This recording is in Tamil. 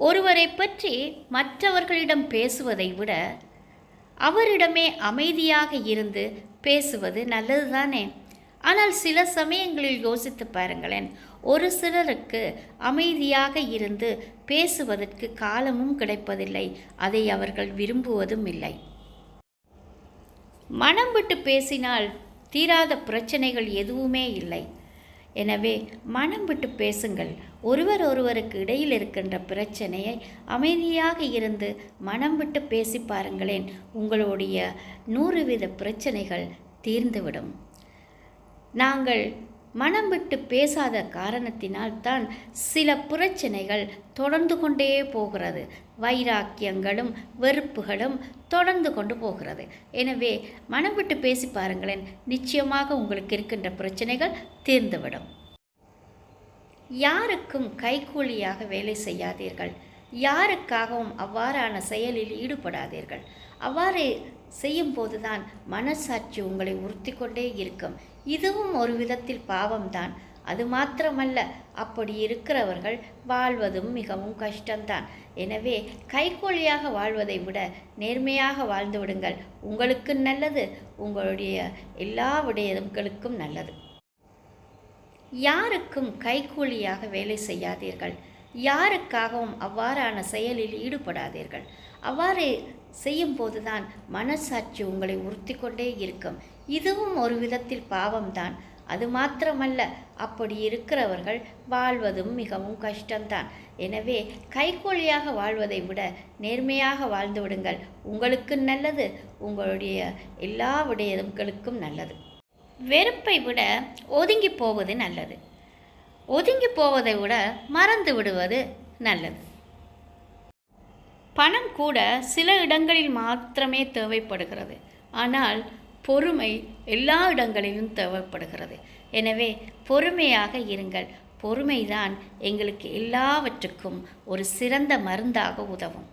ஒருவரை பற்றி மற்றவர்களிடம் பேசுவதை விட அவரிடமே அமைதியாக இருந்து பேசுவது நல்லது தானே ஆனால் சில சமயங்களில் யோசித்து பாருங்களேன் ஒரு சிலருக்கு அமைதியாக இருந்து பேசுவதற்கு காலமும் கிடைப்பதில்லை அதை அவர்கள் விரும்புவதும் இல்லை. மனம் விட்டு பேசினால் தீராத பிரச்சனைகள் எதுவுமே இல்லை. எனவே மனம் விட்டு பேசுங்கள். ஒருவர் ஒருவருக்கு இடையில் இருக்கின்ற பிரச்சனையை அமைதியாக இருந்து மனம் விட்டு பேசி பாருங்களேன். உங்களுடைய நூறு வித பிரச்சனைகள் தீர்ந்துவிடும். நாங்கள் மனம் விட்டு பேசாத காரணத்தினால் தான் சில பிரச்சனைகள் தொடர்ந்து கொண்டே போகிறது. வைராக்கியங்களும் வெறுப்புகளும் தொடர்ந்து கொண்டு போகிறது. எனவே மனம் விட்டு பேசி பாருங்களேன். நிச்சயமாக உங்களுக்கு இருக்கின்ற பிரச்சனைகள் தீர்ந்துவிடும். யாருக்கும் கைக்கூலியாக வேலை செய்யாதீர்கள். யாருக்காகவும் அவ்வாறான செயலில் ஈடுபடாதீர்கள். அவ்வாறு செய்யும் போதுதான் மனசாட்சி உங்களை உறுத்தி கொண்டே இருக்கும். இதுவும் ஒரு விதத்தில் பாவம்தான். அது மாத்திரமல்ல அப்படி இருக்கிறவர்கள் வாழ்வதும் மிகவும் கஷ்டம்தான். எனவே கைகோழியாக வாழ்வதை விட நேர்மையாக வாழ்ந்து விடுங்கள். உங்களுக்கு நல்லது உங்களுடைய எல்லா விடயங்களுக்கும் நல்லது. யாருக்கும் கைக்கூலியாக வேலை செய்யாதீர்கள். யாருக்காகவும் அவ்வாறான செயலில் ஈடுபடாதீர்கள். அவ்வாறு செய்யும்போதுதான் மனசாட்சி உங்களை உறுத்தி கொண்டே இருக்கும். இதுவும் ஒரு விதத்தில் பாவம்தான். அது மாத்திரமல்ல அப்படி இருக்கிறவர்கள் வாழ்வதும் மிகவும் கஷ்டம்தான். எனவே கைகோழியாக வாழ்வதை விட நேர்மையாக வாழ்ந்து விடுங்கள். உங்களுக்கு நல்லது உங்களுடைய எல்லா விடயங்களுக்கும் நல்லது. வெறுப்பை விட ஒதுங்கி போவது நல்லது. ஒதுங்கி போவதை விட மறந்து விடுவது நல்லது. பணம் கூட சில இடங்களில் மாத்திரமே தேவைப்படுகிறது. ஆனால் பொறுமை எல்லா இடங்களிலும் தேவைப்படுகிறது. எனவே பொறுமையாக இருங்கள். பொறுமைதான் எங்களுக்கு எல்லாவற்றுக்கும் ஒரு சிறந்த மருந்தாக உதவும்.